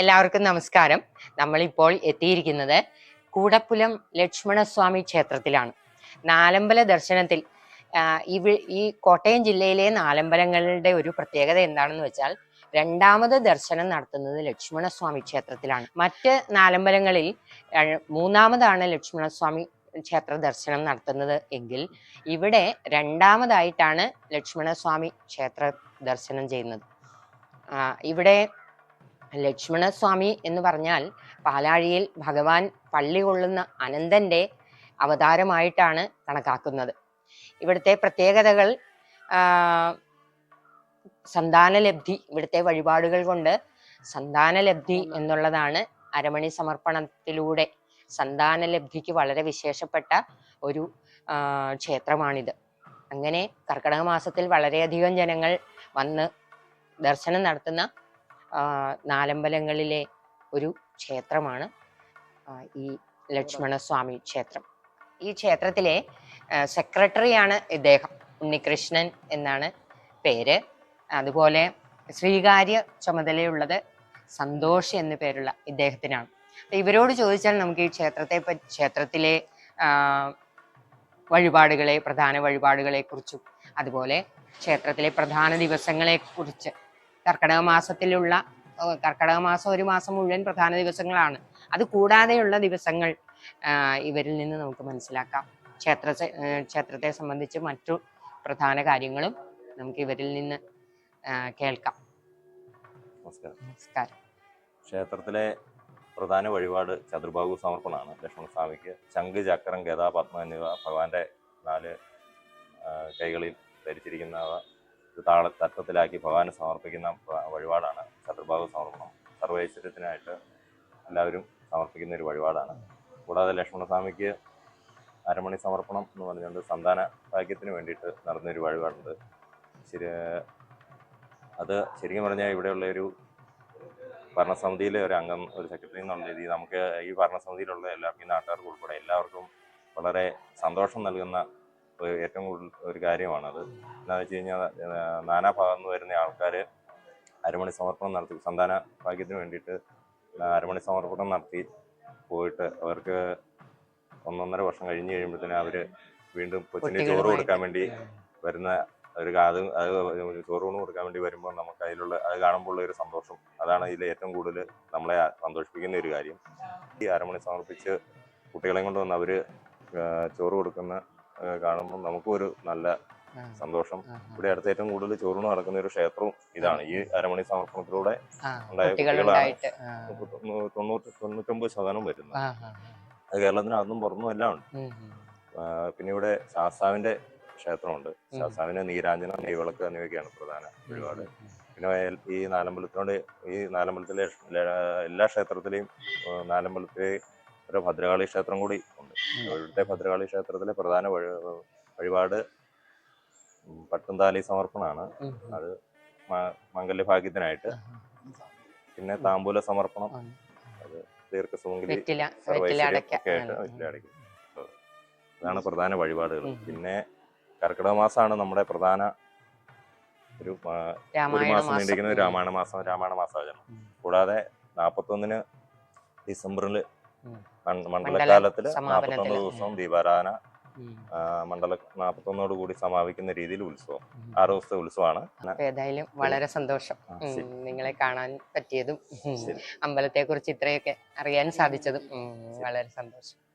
എല്ലാവർക്കും നമസ്കാരം. നമ്മളിപ്പോൾ എത്തിയിരിക്കുന്നത് കൂടപ്പുലം ലക്ഷ്മണസ്വാമി ക്ഷേത്രത്തിലാണ്. നാലമ്പല ദർശനത്തിൽ ഇവ- ഈ കോട്ടയം ജില്ലയിലെ നാലമ്പലങ്ങളുടെ ഒരു പ്രത്യേകത എന്താണെന്ന് വെച്ചാൽ രണ്ടാമത് ദർശനം നടത്തുന്നത് ലക്ഷ്മണസ്വാമി ക്ഷേത്രത്തിലാണ്. മറ്റ് നാലമ്പലങ്ങളിൽ മൂന്നാമതാണ് ലക്ഷ്മണസ്വാമി ക്ഷേത്ര ദർശനം നടത്തുന്നത് എങ്കിൽ ഇവിടെ രണ്ടാമതായിട്ടാണ് ലക്ഷ്മണസ്വാമി ക്ഷേത്ര ദർശനം ചെയ്യുന്നത്. ഇവിടെ ലക്ഷ്മണസ്വാമി എന്ന് പറഞ്ഞാൽ പാലാഴിയിൽ ഭഗവാൻ പള്ളി കൊള്ളുന്ന അനന്തന്റെ അവതാരമായിട്ടാണ് കണക്കാക്കുന്നത്. ഇവിടുത്തെ പ്രത്യേകതകൾ സന്താനലബ്ധി ഇവിടുത്തെ വഴിപാടുകൾ കൊണ്ട് സന്താനലബ്ധി എന്നുള്ളതാണ് അരമണി സമർപ്പണത്തിലൂടെ സന്താനലബ്ധിക്ക് വളരെ വിശേഷപ്പെട്ട ഒരു ക്ഷേത്രമാണിത്. അങ്ങനെ കർക്കിടക മാസത്തിൽ വളരെയധികം ജനങ്ങൾ വന്ന് ദർശനം നടത്തുന്ന നാലമ്പലങ്ങളിലെ ഒരു ക്ഷേത്രമാണ്. ഈ ലക്ഷ്മണസ്വാമി ക്ഷേത്രം. ഈ ക്ഷേത്രത്തിലെ സെക്രട്ടറിയാണ് ഇദ്ദേഹം. ഉണ്ണികൃഷ്ണൻ എന്നാണ് പേര്. അതുപോലെ സ്വീകാര്യ ചുമതലയുള്ളത് സന്തോഷ് എന്നു പേരുള്ള ഇദ്ദേഹത്തിനാണ്. ഇവരോട് ചോദിച്ചാൽ നമുക്ക് ഈ ക്ഷേത്രത്തെ ക്ഷേത്രത്തിലെ വഴിപാടുകളെ പ്രധാന വഴിപാടുകളെ കുറിച്ചും അതുപോലെ ക്ഷേത്രത്തിലെ പ്രധാന ദിവസങ്ങളെ കുറിച്ച് കർക്കിടക മാസത്തിലുള്ള കർക്കിടക മാസം ഒരു മാസം മുഴുവൻ പ്രധാന ദിവസങ്ങളാണ്. അത് കൂടാതെയുള്ള ദിവസങ്ങൾ ഇവരിൽ നിന്ന് നമുക്ക് മനസ്സിലാക്കാം. ക്ഷേത്ര ക്ഷേത്രത്തെ സംബന്ധിച്ച് മറ്റു പ്രധാന കാര്യങ്ങളും നമുക്ക് ഇവരിൽ നിന്ന് കേൾക്കാം. നമസ്കാരം. നമസ്കാരം. ക്ഷേത്രത്തിലെ പ്രധാന വഴിപാട് ചതുർബാഹു സമർപ്പണമാണ്. ലക്ഷ്മണസ്വാമിക്ക് ചങ്ക് ചക്രം ഗദ പത്മ എന്നിവ ഭഗവാന്റെ നാല് കൈകളിൽ ധരിച്ചിരിക്കുന്നവ താള തത്വത്തിലാക്കി ഭഗവാന് സമർപ്പിക്കുന്ന വഴിപാടാണ്. ചതുർബാഹു സമർപ്പണം. സർവൈശ്വര്യത്തിനായിട്ട് എല്ലാവരും സമർപ്പിക്കുന്ന ഒരു വഴിപാടാണ്. കൂടാതെ ലക്ഷ്മണസ്വാമിക്ക് അരമണി സമർപ്പണം എന്ന് പറഞ്ഞുകൊണ്ട് സന്താന ഭാഗ്യത്തിന് വേണ്ടിയിട്ട് നടന്നൊരു വഴിപാടുണ്ട്. ശരി അത് ശരിക്കും പറഞ്ഞാൽ ഇവിടെയുള്ള ഒരു ഭരണസമിതിയിലെ ഒരു അംഗം ഒരു സെക്രട്ടറി എന്നുള്ള രീതിയിൽ നമുക്ക് ഈ ഭരണസമിതിയിലുള്ള എല്ലാവർക്കും നാട്ടുകാർക്കും ഉൾപ്പെടെ എല്ലാവർക്കും വളരെ സന്തോഷം നൽകുന്ന ഏറ്റവും കൂടുതൽ ഒരു കാര്യമാണത്. എന്താണെന്ന് വെച്ച് കഴിഞ്ഞാൽ ഏഹ്, നാനാ ഭാഗത്തു നിന്ന് വരുന്ന ആൾക്കാർ അരമണി സമർപ്പണം നടത്തി സന്താന ഭാഗ്യത്തിന് വേണ്ടിയിട്ട് അരമണി സമർപ്പണം നടത്തി പോയിട്ട് അവർക്ക് ഒന്നൊന്നര വർഷം കഴിഞ്ഞ് കഴിയുമ്പോഴത്തേനും അവർ വീണ്ടും കൊച്ചിന് ചോറ് കൊടുക്കാൻ വേണ്ടി വരുന്ന ഒരു അത് അത് ചോറൂണ് കൊടുക്കാൻ വേണ്ടി വരുമ്പോൾ നമുക്ക് അതിലുള്ള അത് കാണുമ്പോൾ ഉള്ള ഒരു സന്തോഷം. അതാണ് ഇതിൽ ഏറ്റവും കൂടുതൽ നമ്മളെ സന്തോഷിപ്പിക്കുന്ന ഒരു കാര്യം. ഈ അരമണി സമർപ്പിച്ച് കുട്ടികളെയും കൊണ്ട് വന്ന് അവർ ചോറ് കൊടുക്കുന്ന കാണുമ്പോൾ നമുക്കും ഒരു നല്ല സന്തോഷം. ഇവിടെ അടുത്ത് ഏറ്റവും കൂടുതൽ ചോറൂണ് നടക്കുന്ന ഒരു ക്ഷേത്രവും ഇതാണ്. ഈ അരമണി സമർപ്പണത്തിലൂടെ ഉണ്ടായ കുട്ടികളാണ്. തൊണ്ണൂറ്റി തൊണ്ണൂ- തൊണ്ണൂറ്റൊമ്പത് ശതമാനം വരുന്നത്. അത് കേരളത്തിന് അന്നും പുറത്തും എല്ലാം ഉണ്ട്. പിന്നെ ഇവിടെ ശാസ്താവിന്റെ ക്ഷേത്രമുണ്ട്. ശാസ്താവിന് നീരാഞ്ജന നെയ്വിളക്ക് എന്നിവയൊക്കെയാണ് പ്രധാന വഴിപാട് പിന്നെ ഈ നാലമ്പലത്തിനോട് ഈ നാലമ്പലത്തിലെ എല്ലാ ക്ഷേത്രത്തിലെയും നാലമ്പലത്തിലെ ഒരു ഭദ്രകാളി ക്ഷേത്രം കൂടി ഉണ്ട്. ഇവിടുത്തെ ഭദ്രകാളി ക്ഷേത്രത്തിലെ പ്രധാന വഴി വഴിപാട് പട്ടുന്താലി പട്ടുംതാലി സമർപ്പണമാണ്. അത് മംഗല്യഭാഗ്യത്തിനായിട്ട്. പിന്നെ താമ്പൂല സമർപ്പണം. അത് ദീർഘസുമംഗലി ഒക്കെ ആയിട്ട് വെറ്റിലടയ്ക്കും. അതാണ് പ്രധാന വഴിപാടുകൾ. പിന്നെ കർക്കിടക മാസമാണ് നമ്മുടെ പ്രധാന ഒരു ഒരു രാമായണ മാസം നീണ്ടിരിക്കുന്ന രാമായണ മാസം രാമായണ മാസാചരണം. കൂടാതെ നാപ്പത്തൊന്നിന് ഡിസംബറിൽ. മണ്ഡലകാലത്തിൽ സമാപനത്തിൽ. നാപ്പത്തൊന്ന് ദിവസവും ദീപാരാധന മണ്ഡല നാപ്പത്തൊന്നോട് കൂടി സമാപിക്കുന്ന രീതിയിൽ ഉത്സവം. ആറു ദിവസത്തെ ഉത്സവമാണ്. ഏതായാലും വളരെ സന്തോഷം. നിങ്ങളെ കാണാൻ പറ്റിയതും. അമ്പലത്തെ കുറിച്ച് ഇത്രയൊക്കെ അറിയാൻ സാധിച്ചതും വളരെ സന്തോഷം.